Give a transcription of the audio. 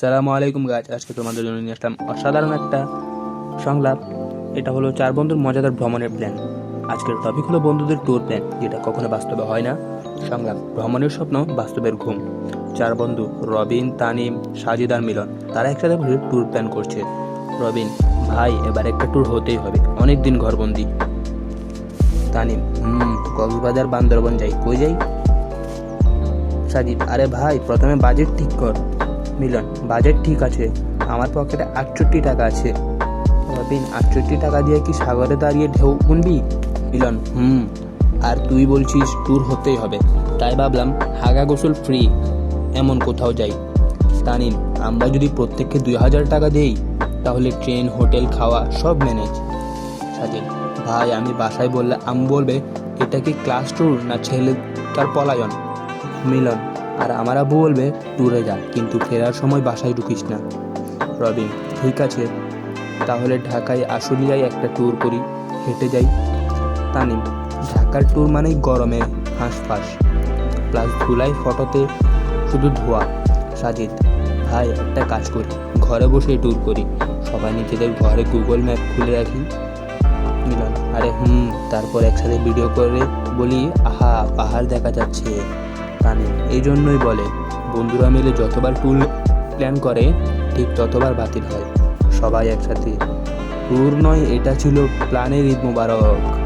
সালামু আলাইকুম গাছ আজকে তোমাদের জন্য নিয়ে আসলাম অসাধারণ একটা সংলাপ। এটা হলো চার বন্ধুর মজাদার ভ্রমণের প্ল্যান আজকের টপিক হলো বন্ধুদের ট্যুর প্ল্যান যেটা কখনো বাস্তবে হয় না। সংলাপ, ভ্রমণের স্বপ্ন, বাস্তবের ঘুম। চার বন্ধু, রবিন, তানিম, সাজিদ আর মিলন, তারা একসাথে বসে ট্যুর প্ল্যান করছে। রবিন, ভাই, এবার একটা ট্যুর হতেই হবে, অনেক দিন ঘরবন্দি। তানিম, হুম, কক্সবাজার, বান্দরবন যাই। কই যাই? সাজিদ, আরে ভাই, প্রথমে বাজেট ঠিক কর। মিলন বাজেট ঠিক আছে, আমার পকেটে আটষট্টি টাকা আছে। রবিন, আটষট্টি টাকা দিয়ে কি সাগরে দাঁড়িয়ে ঢেউ গুনবি? মিলন, হুম। আর তুই বলছিস ট্যুর হতেই হবে। তাই ভাবলাম হাগা গোসল ফ্রি, এমন কোথাও যাই। তানিম, আমরা যদি প্রত্যেককে দুই হাজার টাকা দেই, তাহলে ট্রেন, হোটেল, খাওয়া সব ম্যানেজ। সাজিদ ভাই, আমি বাসায় বললে আমি বলবে, এটা কি ক্লাস ট্যুর না ছেলে তার পলায়ন? মিলন আর আমার বলবে ট্যুরে যা, কিন্তু ফেরার সময় বাসায় ঢুকিস না। রবিন ঠিক আছে, তাহলে ঢাকায় আশুলিয়ায় একটা ট্যুর করি, হেঁটে যাই। তানিম, ঢাকার ট্যুর মানেই গরমে হাঁসফাঁস প্লাস ধুলাই ফটোতে শুধু ধোয়া, সাজিদ, ভাই, একটা কাজ করি, ঘরে বসেই ট্যুর করি। সবাই নিজেদের ঘরে গুগল ম্যাপ খুলে রাখি। মিলন, আরে হুম, তারপর একসাথে ভিডিও করে বলি, আহা, পাহাড় দেখা যাচ্ছে। কানে এই জন্যই বলে, বন্ধুরা মিলে যতবার ট্যুর প্ল্যান করে, ঠিক ততবার বাতিল হয়। সবাই একসাথে। ট্যুর নয়, এটা ছিল প্ল্যানের ঈদ মোবারক।